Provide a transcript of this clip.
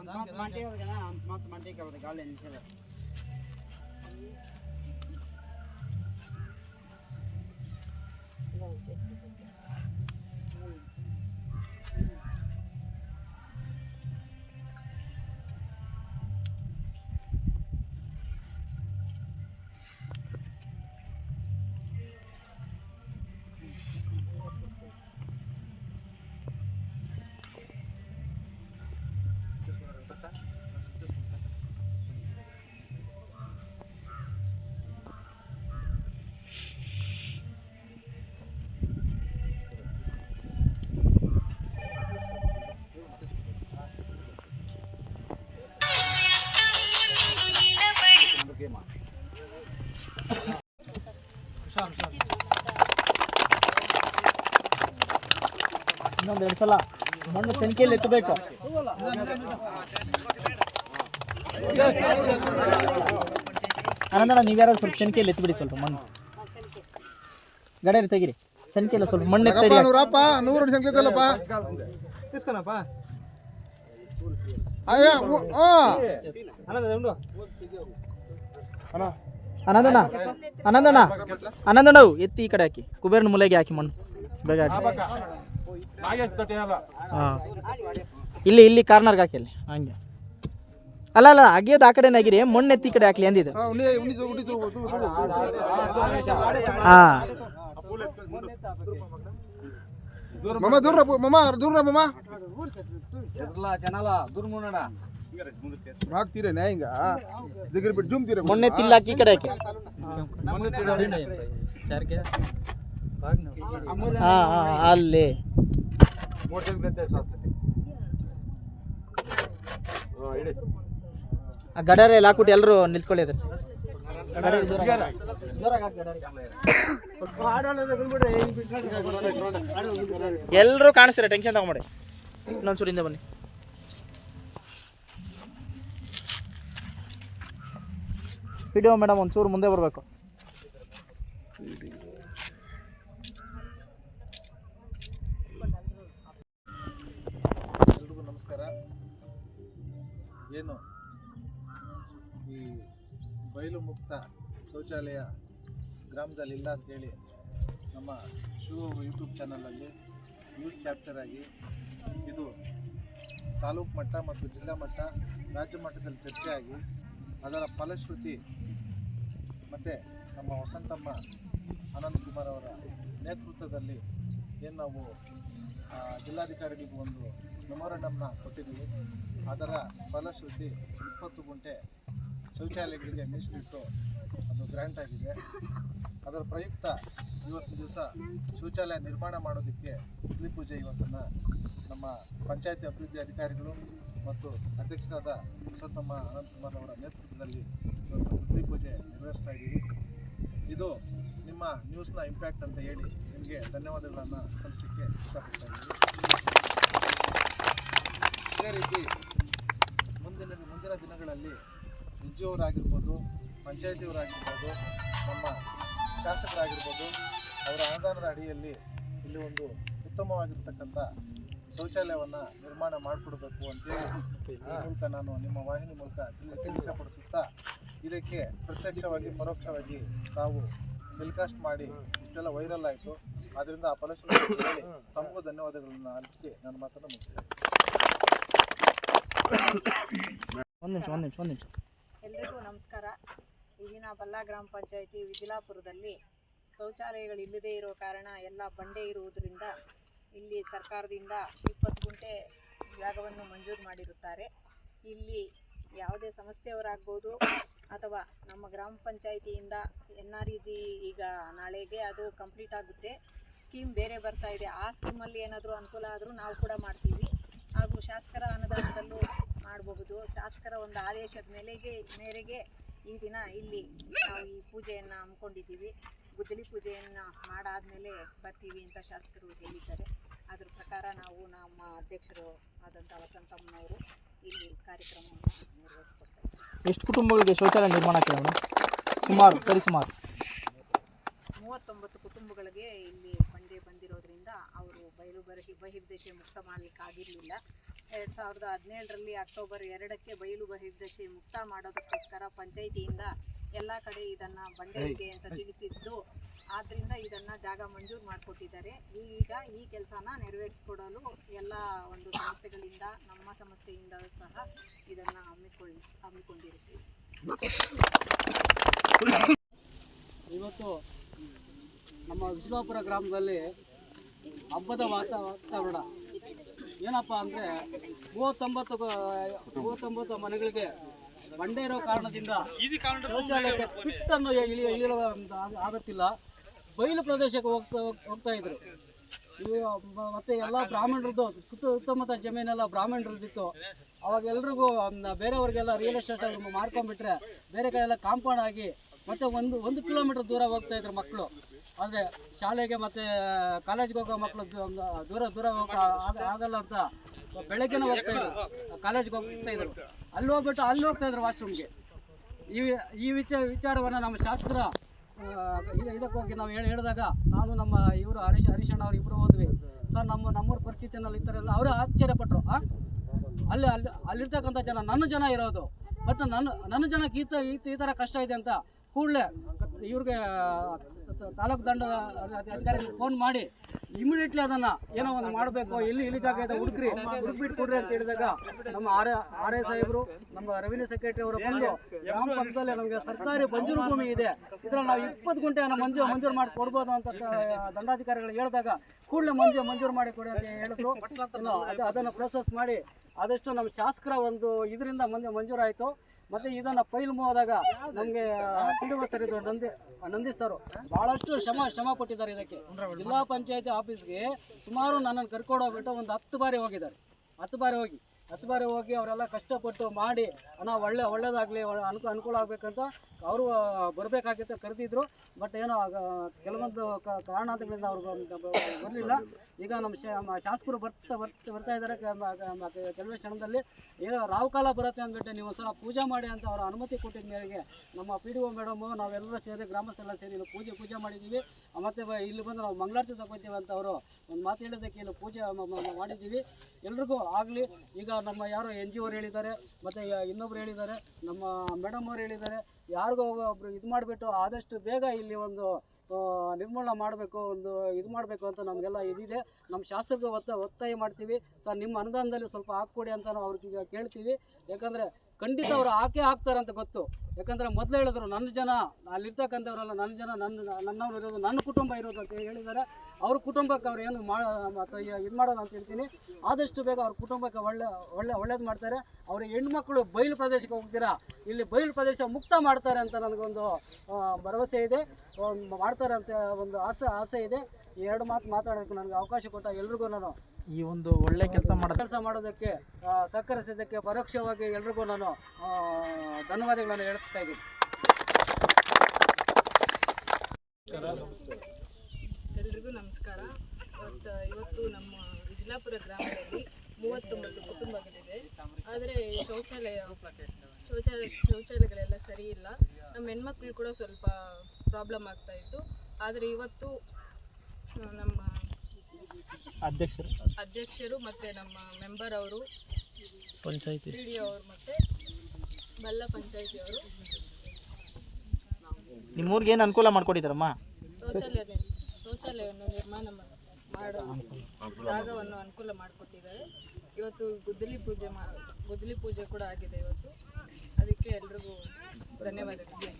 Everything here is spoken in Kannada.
మంటే కదా కదా అంత మాత్రం మంటే కదా గాలి నిలిచేది ಇನ್ನೊಂದು ಎರಡು ಸಲ ಮಣ್ಣು ತನಿಖೆಯಲ್ಲಿ ಎತ್ತಬೇಕು. ಆನಂದಣ್ಣ ನೀವ್ಯಾರ ಸ್ವಲ್ಪ ಚನಿಕೆಯಲ್ಲಿ ಎತ್ತಬಿಡಿ ಸ್ವಲ್ಪ ಮಣ್ಣು. ಗಡೇರಿ ತೆಗಿರಿ. ಚನಿಕೆಲ್ಲ ಸ್ವಲ್ಪ ಮಣ್ಣು ಎತ್ತರಿ ನೂರಪ್ಪ ನೂರು ಸಂಖ್ಯೆಲ್ಲಪ್ಪ ತಿಸ್ಕೊನಪ್ಪ ಆನಂದಣ್ಣ ಆನಂದಣ್ಣ ಆನಂದಣ್ಣ ಎತ್ತಿ ಈ ಕಡೆ ಹಾಕಿ. ಕುಬೇರನ ಮೂಲೆಗೆ ಹಾಕಿ ಮಣ್ಣು. ಬೇಗ ಇಲ್ಲಿ ಇಲ್ಲಿ ಕಾರ್ನರ್ಗೆ ಹಾಕಿ ಅಲ್ಲಿ ಹಂಗೆ ಅಲ್ಲ ಅಲ್ಲ ಅಗಿಯೋದು ಆ ಕಡೆ ಆಗಿರಿ ಮಣ್ಣು ಎತ್ತಿ ಈ ಕಡೆ ಹಾಕ್ಲಿ ಅಂದಿದ್ದು ದೂರ ದೂರ ಬಿಟ್ಟು ಮೊನ್ನೆ ಈ ಕಡೆ ಅಲ್ಲಿ ಆ ಗಡರೆ ಎಲ್ಲ ಹಾಕ್ಬಿಟ್ಟು ಎಲ್ಲರೂ ನಿಂತ್ಕೊಳ್ಳಿ ಅದ್ರ ಎಲ್ಲರೂ ಕಾಣಿಸ್ತೀರ? ಟೆನ್ಷನ್ ತಗೊಂಬಿಡಿ. ಹಿಂದೆ ಬನ್ನಿ. ವಿಡಿಯೋ ಮೇಡಮ್ ಒಂಚೂರು ಮುಂದೆ ಬರಬೇಕು. ಬಯಲು ಮುಕ್ತ ಶೌಚಾಲಯ ಗ್ರಾಮದಲ್ಲಿ ಇಲ್ಲ ಅಂತೇಳಿ ನಮ್ಮ ಶಿವ ಯೂಟ್ಯೂಬ್ ಚಾನಲಲ್ಲಿ ನ್ಯೂಸ್ ಕ್ಯಾಪ್ಚರ್ ಆಗಿ ಇದು ತಾಲೂಕು ಮಟ್ಟ ಮತ್ತು ಜಿಲ್ಲಾ ಮಟ್ಟ ರಾಜ್ಯ ಮಟ್ಟದಲ್ಲಿ ಚರ್ಚೆಯಾಗಿ ಅದರ ಫಲಶ್ರುತಿ ಮತ್ತು ನಮ್ಮ ವಸಂತಮ್ಮ ಅನಂತ್ ಕುಮಾರ್ ಅವರ ನೇತೃತ್ವದಲ್ಲಿ ಏನು ನಾವು ಜಿಲ್ಲಾಧಿಕಾರಿಗಳಿಗೆ ಒಂದು ಮೆಮೊರಂಡಮ್ನ ಕೊಟ್ಟಿದ್ದೀವಿ. ಅದರ ಫಲಶ್ರುತಿ ಇಪ್ಪತ್ತು ಗುಂಟೆ ಶೌಚಾಲಯಗಳಿಗೆ ಮೀಸಲಿಟ್ಟು ಅದು ಗ್ರ್ಯಾಂಟ್ ಆಗಿದೆ. ಅದರ ಪ್ರಯುಕ್ತ ಇವತ್ತು ದಿವಸ ಶೌಚಾಲಯ ನಿರ್ಮಾಣ ಮಾಡೋದಕ್ಕೆ ಗುದ್ಲಿ ಪೂಜೆ ಇವತ್ತನ್ನು ನಮ್ಮ ಪಂಚಾಯತಿ ಅಭಿವೃದ್ಧಿ ಅಧಿಕಾರಿಗಳು ಮತ್ತು ಅಧ್ಯಕ್ಷರಾದ ಪುರುಷೋತ್ತಮ ಅನಂತಕುಮಾರ್ ಅವರ ನೇತೃತ್ವದಲ್ಲಿ ಇವತ್ತು ಗುದ್ಲಿ ಪೂಜೆ ನೆರವೇರಿಸ್ತಾ ಇದ್ದೀವಿ. ಇದು ನಿಮ್ಮ ನ್ಯೂಸ್ನ ಇಂಪ್ಯಾಕ್ಟ್ ಅಂತ ಹೇಳಿ ನಿಮಗೆ ಧನ್ಯವಾದಗಳನ್ನು ಸಲ್ಲಿಸಲಿಕ್ಕೆ ಇಷ್ಟಪಡ್ತಾ ಇದ್ದೀವಿ. ಇದೇ ರೀತಿ ಎನ್ ಜಿ ಅವರಾಗಿರ್ಬೋದು ಪಂಚಾಯತಿಯವರಾಗಿರ್ಬೋದು, ನಮ್ಮ ಶಾಸಕರಾಗಿರ್ಬೋದು, ಅವರ ಅನುದಾನದ ಅಡಿಯಲ್ಲಿ ಇಲ್ಲಿ ಒಂದು ಉತ್ತಮವಾಗಿರ್ತಕ್ಕಂಥ ಶೌಚಾಲಯವನ್ನು ನಿರ್ಮಾಣ ಮಾಡಿಕೊಡ್ಬೇಕು ಅಂತೇಳಿ ಮೂಲಕ ನಾನು ನಿಮ್ಮ ವಾಹಿನಿ ಮೂಲಕ ತಿಳಿ ತಿಳಿಸಪಡಿಸುತ್ತಾ ಇದಕ್ಕೆ ಪ್ರತ್ಯಕ್ಷವಾಗಿ, ಪರೋಕ್ಷವಾಗಿ ತಾವು ಟೆಲಿಕಾಸ್ಟ್ ಮಾಡಿ ಇಷ್ಟೆಲ್ಲ ವೈರಲ್ ಆಯಿತು. ಆದ್ದರಿಂದ ಆ ಫಲಶ್ರುತಿ ತಮಗೂ ಧನ್ಯವಾದಗಳನ್ನು ಅರ್ಪಿಸಿ ನನ್ನ ಮಾತನ್ನು ಮುಗಿಸ್ತೇನೆ. ಒಂದು ನಿಮಿಷ ಒಂದು ನಿಮಿಷ. ನಮಸ್ಕಾರ. ಇಲ್ಲಿನ ಬಲ್ಲಾ ಗ್ರಾಮ ಪಂಚಾಯಿತಿ ವಿಜಿಲಾಪುರದಲ್ಲಿ ಶೌಚಾಲಯಗಳು ಇಲ್ಲದೇ ಇರೋ ಕಾರಣ ಎಲ್ಲ ಬಂಡೆ ಇರುವುದರಿಂದ ಇಲ್ಲಿ ಸರ್ಕಾರದಿಂದ ಇಪ್ಪತ್ತು ಗುಂಟೆ ಜಾಗವನ್ನು ಮಂಜೂರು ಮಾಡಿರುತ್ತಾರೆ. ಇಲ್ಲಿ ಯಾವುದೇ ಸಂಸ್ಥೆಯವರಾಗ್ಬೋದು ಅಥವಾ ನಮ್ಮ ಗ್ರಾಮ ಪಂಚಾಯಿತಿಯಿಂದ ಎನ್ ಆರ್ ಇ ಜಿ ಈಗ ನಾಳೆಗೆ ಅದು ಕಂಪ್ಲೀಟ್ ಆಗುತ್ತೆ. ಸ್ಕೀಮ್ ಬೇರೆ ಬರ್ತಾ ಇದೆ. ಆ ಸ್ಕೀಮಲ್ಲಿ ಏನಾದರೂ ಅನುಕೂಲ ಆದರೂ ನಾವು ಕೂಡ ಮಾಡ್ತೀವಿ. ಹಾಗೂ ಶಾಸಕರ ಅನುದಾನದಲ್ಲೂ ಮಾಡಬಹುದು. ಶಾಸಕರ ಒಂದು ಆದೇಶದ ಮೇಲೆಗೆ ಮೇರೆಗೆ ಈ ದಿನ ಇಲ್ಲಿ ನಾವು ಈ ಪೂಜೆಯನ್ನು ಹಮ್ಮಿಕೊಂಡಿದ್ದೀವಿ. ಗುದ್ದಲಿ ಪೂಜೆಯನ್ನು ಮಾಡಾದ್ಮೇಲೆ ಬರ್ತೀವಿ ಅಂತ ಶಾಸಕರು ಹೇಳಿದ್ದಾರೆ. ಅದ್ರ ಪ್ರಕಾರ ನಾವು ನಮ್ಮ ಅಧ್ಯಕ್ಷರು ಆದಂಥ ವಸಂತಮ್ಮನವರು ಇಲ್ಲಿ ಕಾರ್ಯಕ್ರಮವನ್ನು ನಿರ್ವಹಿಸ್ಕೊಡ್ತಾ ಎಷ್ಟು ಕುಟುಂಬಗಳಿಗೆ ಶೌಚಾಲಯ ನಿರ್ಮಾಣ ಆಗ್ತದೆ ಮೇಡಮ್? ಸುಮಾರು ಸರಿ ಸುಮಾರು ಮೂವತ್ತೊಂಬತ್ತು ಕುಟುಂಬಗಳಿಗೆ ಇಲ್ಲಿ ಬಂಡೆ ಬಂದಿರೋದ್ರಿಂದ ಅವರು ಬಯಲು ಬರಹಿ ಬಹಿರ್ದೇಶ ಮುಕ್ತ ಮಾಡಲಿಕ್ಕೆ ಆಗಿರಲಿಲ್ಲ ಎರಡು ಸಾವಿರದ ಹದಿನೇಳರಲ್ಲಿ ಅಕ್ಟೋಬರ್ ಎರಡಕ್ಕೆ ಬಯಲು ಬಹಿರ್ದಶೆ ಮುಕ್ತ ಮಾಡೋದಕ್ಕೋಸ್ಕರ ಪಂಚಾಯಿತಿಯಿಂದ ಎಲ್ಲ ಕಡೆ ಇದನ್ನು ಬಂಡೆ ಇದೆ ಅಂತ ತಿಳಿಸಿದ್ದು. ಆದ್ದರಿಂದ ಇದನ್ನು ಜಾಗ ಮಂಜೂರು ಮಾಡಿಕೊಟ್ಟಿದ್ದಾರೆ. ಈಗ ಈ ಕೆಲಸನ ನೆರವೇರಿಸ್ಕೊಡಲು ಎಲ್ಲ ಒಂದು ಸಂಸ್ಥೆಗಳಿಂದ ನಮ್ಮ ಸಂಸ್ಥೆಯಿಂದ ಸಹ ಇದನ್ನು ಹಮ್ಮಿಕೊಳ್ಳಿ ಹಮ್ಮಿಕೊಂಡಿರುತ್ತೀವಿ ಇವತ್ತು ನಮ್ಮ ವಿಜಯಪುರ ಗ್ರಾಮದಲ್ಲಿ ಹಬ್ಬದ ವಾತ ವಾತಾವರಣ. ಏನಪ್ಪ ಅಂದರೆ ಮೂವತ್ತೊಂಬತ್ತು ಮೂವತ್ತೊಂಬತ್ತು ಮನೆಗಳಿಗೆ ಬಂಡೆ ಇರೋ ಕಾರಣದಿಂದ ಶೌಚಾಲಯಕ್ಕೆ ಪಿಟ್ಟನ್ನು ಇಳಿ ಇಳಿಯಲು ಆಗುತ್ತಿಲ್ಲ. ಬಯಲು ಪ್ರದೇಶಕ್ಕೆ ಹೋಗ್ತಾ ಹೋಗ್ತಾ ಇದ್ರು. ಮತ್ತೆ ಎಲ್ಲ ಬ್ರಾಹ್ಮಣರದ್ದು ಸುತ್ತ ಸುತ್ತಮುತ್ತ ಜಮೀನೆಲ್ಲ ಬ್ರಾಹ್ಮಣರದ್ದಿತ್ತು. ಅವಾಗ ಎಲ್ರಿಗೂ ಬೇರೆಯವ್ರಿಗೆಲ್ಲ ರಿಯಲ್ ಎಸ್ಟೇಟ್ ಮಾರ್ಕೊಂಡ್ಬಿಟ್ರೆ ಬೇರೆ ಕಡೆ ಎಲ್ಲ ಕಾಂಪೌಂಡ್ ಆಗಿ ಮತ್ತೆ ಒಂದು ಒಂದು ಕಿಲೋಮೀಟರ್ ದೂರ ಹೋಗ್ತಾ ಇದ್ರು ಮಕ್ಕಳು ಆದರೆ ಶಾಲೆಗೆ ಮತ್ತೆ ಕಾಲೇಜ್ಗೆ ಹೋಗೋ ಮಕ್ಕಳು ದೂರ ದೂರ ಹೋಗೋ ಆಗ- ಆಗಲ್ಲ ಅಂತ ಬೆಳಗ್ಗೆನೇ ಹೋಗ್ತಾ ಇದ್ರು. ಕಾಲೇಜ್ಗೆ ಹೋಗ್ತಾ ಇದ್ರು. ಅಲ್ಲಿ ಹೋಗ್ಬಿಟ್ಟು ಅಲ್ಲಿ ಹೋಗ್ತಾ ಇದ್ರು ವಾಶ್ರೂಮ್ಗೆ ಈ ಈ ವಿಚಾರ ವಿಚಾರವನ್ನು ನಮ್ಮ ಶಾಸಕರ ಇದಕ್ಕೆ ಹೋಗಿ ನಾವು ಹೇಳಿ ಹೇಳಿದಾಗ ನಾನು ನಮ್ಮ ಇವರು ಹರೀಶ್ ಹರೀಶಣ್ಣ ಅವ್ರು ಇಬ್ಬರು ಹೋದ್ವಿ. ಸರ್, ನಮ್ಮ ನಮ್ಮೂರ ಪರಿಸ್ಥಿತಿನಲ್ಲಿ ಈ ಥರ ಎಲ್ಲ ಅವರೇ ಆಶ್ಚರ್ಯಪಟ್ಟರು ಹಾಂ ಅಲ್ಲಿ ಅಲ್ಲಿ ಅಲ್ಲಿರ್ತಕ್ಕಂಥ ಜನ, ನನ್ನ ಜನ ಇರೋದು. ಬಟ್ ನನ್ನ ನನ್ನ ಜನಕ್ಕೆ ಈ ತ- ಈ ಥರ ಕಷ್ಟ ಇದೆ ಅಂತ ಕೂಡಲೇ ಇವ್ರಿಗೆ ತಾಲೂಕ್ ದಂಡ ಅಧಿಕಾರಿಗಳಿಗೆ ಫೋನ್ ಮಾಡಿ ಇಮಿಡಿಯೇಟ್ಲಿ ಅದನ್ನು ಏನೋ ಒಂದು ಮಾಡಬೇಕು ಎಲ್ಲಿ ಇಲ್ಲಿ ಜಾಗ ಇದೆ, ಹುಡುಕ್ರಿ, ಹುಡುಕ್ಬಿಟ್ಟು ಕೊಡ್ರಿ ಅಂತ ಹೇಳಿದಾಗ ನಮ್ಮ ಆರ್ ಆರ್ ಎ ಸಾಹೇಬರು, ನಮ್ಮ ರೆವಿನ್ಯೂ ಸೆಕ್ರೆಟರಿ ಅವರು ಬಂದು ಗ್ರಾಮ ಪಕ್ಕದಲ್ಲಿ ನಮಗೆ ಸರ್ಕಾರಿ ಮಂಜೂರು ಭೂಮಿ ಇದೆ, ಇದ್ರಲ್ಲಿ ನಾವು ಇಪ್ಪತ್ತು ಗುಂಟೆಯನ್ನು ಮಂಜೂರು ಮಂಜೂರು ಮಾಡಿ ಕೊಡ್ಬೋದು ಅಂತ ದಂಡಾಧಿಕಾರಿಗಳು ಹೇಳಿದಾಗ ಕೂಡಲೇ ಮಂಜೂರು ಮಂಜೂರು ಮಾಡಿ ಕೊಡಿ ಅಂತ ಹೇಳಿದ್ರು. ಅದನ್ನು ಪ್ರೋಸೆಸ್ ಮಾಡಿ ಆದಷ್ಟು ನಮ್ಮ ಶಾಸಕರ ಒಂದು ಇದರಿಂದ ಮಂಜು, ಮಂಜೂರಾಯಿತು. ಮತ್ತೆ ಇದನ್ನ ಫೈಲ್ ಹೋದಾಗ ನಮಗೆ ಸರ್ ಇದು ನಂದಿ ನಂದಿ ಸರ್. ಬಹಳಷ್ಟು ಶ್ರಮ ಶ್ರಮ ಕೊಟ್ಟಿದ್ದಾರೆ ಇದಕ್ಕೆ. ಜಿಲ್ಲಾ ಪಂಚಾಯತಿ ಆಫೀಸ್ಗೆ ಸುಮಾರು ನನ್ನನ್ನು ಕರ್ಕೊಂಡು ಹೋಗ್ಬಿಟ್ಟು ಒಂದು ಹತ್ತು ಬಾರಿ ಹೋಗಿದ್ದಾರೆ. ಹತ್ತು ಬಾರಿ ಹೋಗಿ. ಹತ್ತು ಬಾರಿ ಹೋಗಿ ಅವರೆಲ್ಲ ಕಷ್ಟಪಟ್ಟು ಮಾಡಿ, ಅಣ್ಣ ಒಳ್ಳೆ, ಒಳ್ಳೇದಾಗಲಿ ಅನುಕೂಲ ಅನುಕೂಲ ಆಗಬೇಕಂತ ಅವರು ಬರಬೇಕಾಗಿತ್ತು ಕರೆದಿದ್ರು. ಬಟ್ ಏನೋ ಕೆಲವೊಂದು ಕಾರಣಾಂತರಗಳಿಂದ ಅವ್ರು ಬರಲಿಲ್ಲ. ಈಗ ನಮ್ಮ ಶಾಸಕರು ಬರ್ತಾ ಬರ್ತಾ ಇದ್ದಾರೆ. ಕೆಲವೇ ಕ್ಷಣದಲ್ಲಿ. ಏನೋ ರಾಹುಕಾಲ ಬರುತ್ತೆ ಅಂದ್ಬಿಟ್ಟು ನೀವು ಸಲ ಪೂಜೆ ಮಾಡಿ ಅಂತ ಅವರ ಅನುಮತಿ ಕೊಟ್ಟಿದ್ದ ಮೇರೆಗೆ ನಮ್ಮ ಪಿ ಡಿ ಒ ಮೇಡಮು ನಾವೆಲ್ಲರೂ ಸೇರಿ, ಗ್ರಾಮಸ್ಥರೆಲ್ಲ ಸೇರಿ ಇಲ್ಲಿ ಪೂಜೆ ಪೂಜೆ ಮಾಡಿದ್ದೀವಿ. ಮತ್ತು ಇಲ್ಲಿ ಬಂದು ನಾವು ಮಂಗಳಾರತಿ ತಗೋತೀವಿ ಅಂತ ಅವರು ಒಂದು ಮಾತು ಹೇಳಿದ್ದಕ್ಕೆ ಇಲ್ಲಿ ಪೂಜೆ ಮಾಡಿದ್ದೀವಿ. ಎಲ್ರಿಗೂ ಆಗಲಿ, ಈಗ ನಮ್ಮ ಯಾರು ಎನ್ ಜಿ ಓರು ಹೇಳಿದ್ದಾರೆ, ಮತ್ತು ಇನ್ನೊಬ್ರು ಹೇಳಿದ್ದಾರೆ, ನಮ್ಮ ಮೇಡಮ್ ಅವರು ಹೇಳಿದ್ದಾರೆ. ಯಾರಿಗೋ ಒಬ್ರು ಇದು ಮಾಡಿಬಿಟ್ಟು ಆದಷ್ಟು ಬೇಗ ಇಲ್ಲಿ ಒಂದು ನಿರ್ಮೂಲನೆ ಮಾಡಬೇಕು, ಒಂದು ಇದು ಮಾಡಬೇಕು ಅಂತ ನಮಗೆಲ್ಲ ಇದಿದೆ. ನಮ್ಮ ಶಾಸಕರಿಗೆ ಒತ್ತ ಒತ್ತಾಯ ಮಾಡ್ತೀವಿ. ಸರ್, ನಿಮ್ಮ ಅನುದಾನದಲ್ಲಿ ಸ್ವಲ್ಪ ಹಾಕ್ಕೊಡಿ ಅಂತ ನಾವು ಅವ್ರಿಗೆ ಕೇಳ್ತೀವಿ. ಯಾಕಂದರೆ ಖಂಡಿತ ಅವರು ಹಾಕೇ ಹಾಕ್ತಾರೆ ಅಂತ ಗೊತ್ತು. ಯಾಕಂದರೆ ಮೊದಲು ಹೇಳಿದ್ರು, ನನ್ನ ಜನ, ಅಲ್ಲಿರ್ತಕ್ಕಂಥವ್ರಲ್ಲ ನನ್ನ ಜನ, ನನ್ನ, ನನ್ನವ್ರು ಇರೋದು, ನನ್ನ ಕುಟುಂಬ ಇರೋದು ಅಂತ ಹೇಳಿದ್ದಾರೆ. ಅವ್ರ ಕುಟುಂಬಕ್ಕೆ ಅವ್ರು ಏನು ಮಾಡ ಇದು ಮಾಡೋದು ಅಂತ ಹೇಳ್ತೀನಿ. ಆದಷ್ಟು ಬೇಗ ಅವ್ರ ಕುಟುಂಬಕ್ಕೆ ಒಳ್ಳೆ ಒಳ್ಳೆ ಒಳ್ಳೇದು ಮಾಡ್ತಾರೆ. ಅವ್ರ ಹೆಣ್ಮಕ್ಳು ಬಯಲು ಪ್ರದೇಶಕ್ಕೆ ಹೋಗ್ತೀರಾ? ಇಲ್ಲಿ ಬಯಲು ಪ್ರದೇಶ ಮುಕ್ತ ಮಾಡ್ತಾರೆ ಅಂತ ನನಗೊಂದು ಭರವಸೆ ಇದೆ. ಮಾಡ್ತಾರೆ ಅಂತ ಒಂದು ಆಸೆ ಆಸೆ ಇದೆ. ಈ ಎರಡು ಮಾತು ಮಾತಾಡೋದಕ್ಕೆ ನನಗೆ ಅವಕಾಶ ಕೊಟ್ಟ ಎಲ್ರಿಗೂ ನಾನು ಈ ಒಂದು ಒಳ್ಳೆ ಕೆಲಸ ಮಾಡ ಕೆಲಸ ಮಾಡೋದಕ್ಕೆ ಸಹಕರಿಸಿದ್ದಕ್ಕೆ ಪರೋಕ್ಷವಾಗಿ ಎಲ್ರಿಗೂ ನಾನು ಧನ್ಯವಾದಗಳನ್ನು ಹೇಳ್ತಾ ಇದ್ದೀನಿ. ಎಲ್ರಿಗೂ ನಮಸ್ಕಾರ. ಇವತ್ತು ಇವತ್ತು ನಮ್ಮ ವಿಜಲಾಪುರ ಗ್ರಾಮದಲ್ಲಿ ಮೂವತ್ತೊಂಬತ್ತು ಕುಟುಂಬಗಳಿದೆ ಆದರೆ ಶೌಚಾಲಯ ಶೌಚಾಲಯ ಶೌಚಾಲಯಗಳೆಲ್ಲ ಸರಿ ಇಲ್ಲ. ನಮ್ಮ ಹೆಣ್ಮಕ್ಳು ಕೂಡ ಸ್ವಲ್ಪ ಪ್ರಾಬ್ಲಮ್ ಆಗ್ತಾ ಇತ್ತು. ಆದರೆ ಇವತ್ತು ನಮ್ಮ ಅಧ್ಯಕ್ಷರು ಅಧ್ಯಕ್ಷರು ಮತ್ತು ನಮ್ಮ ಮೆಂಬರ್ ಅವರು ಪಂಚಾಯತಿ. ಡಿ ಅವರು ಮತ್ತು ಬಲ್ಲ ಪಂಚಾಯಿತಿಯವರು ನಿಮ್ಮೂರಿಗೆ ಏನು ಅನುಕೂಲ ಮಾಡ್ಕೊಟ್ಟಿದ್ದಾರಮ್ಮ ಶೌಚಾಲಯ ಶೌಚಾಲಯವನ್ನು ನಿರ್ಮಾಣ ಮಾಡೋ ಜಾಗವನ್ನು ಅನುಕೂಲ ಮಾಡಿಕೊಟ್ಟಿದ್ದಾರೆ. ಇವತ್ತು ಗುದ್ದಲಿ ಪೂಜೆ ಮಾ ಗುದ್ದಲಿ ಪೂಜೆ ಕೂಡ ಆಗಿದೆ ಇವತ್ತು. ಅದಕ್ಕೆ ಎಲ್ರಿಗೂ ಧನ್ಯವಾದಗಳು.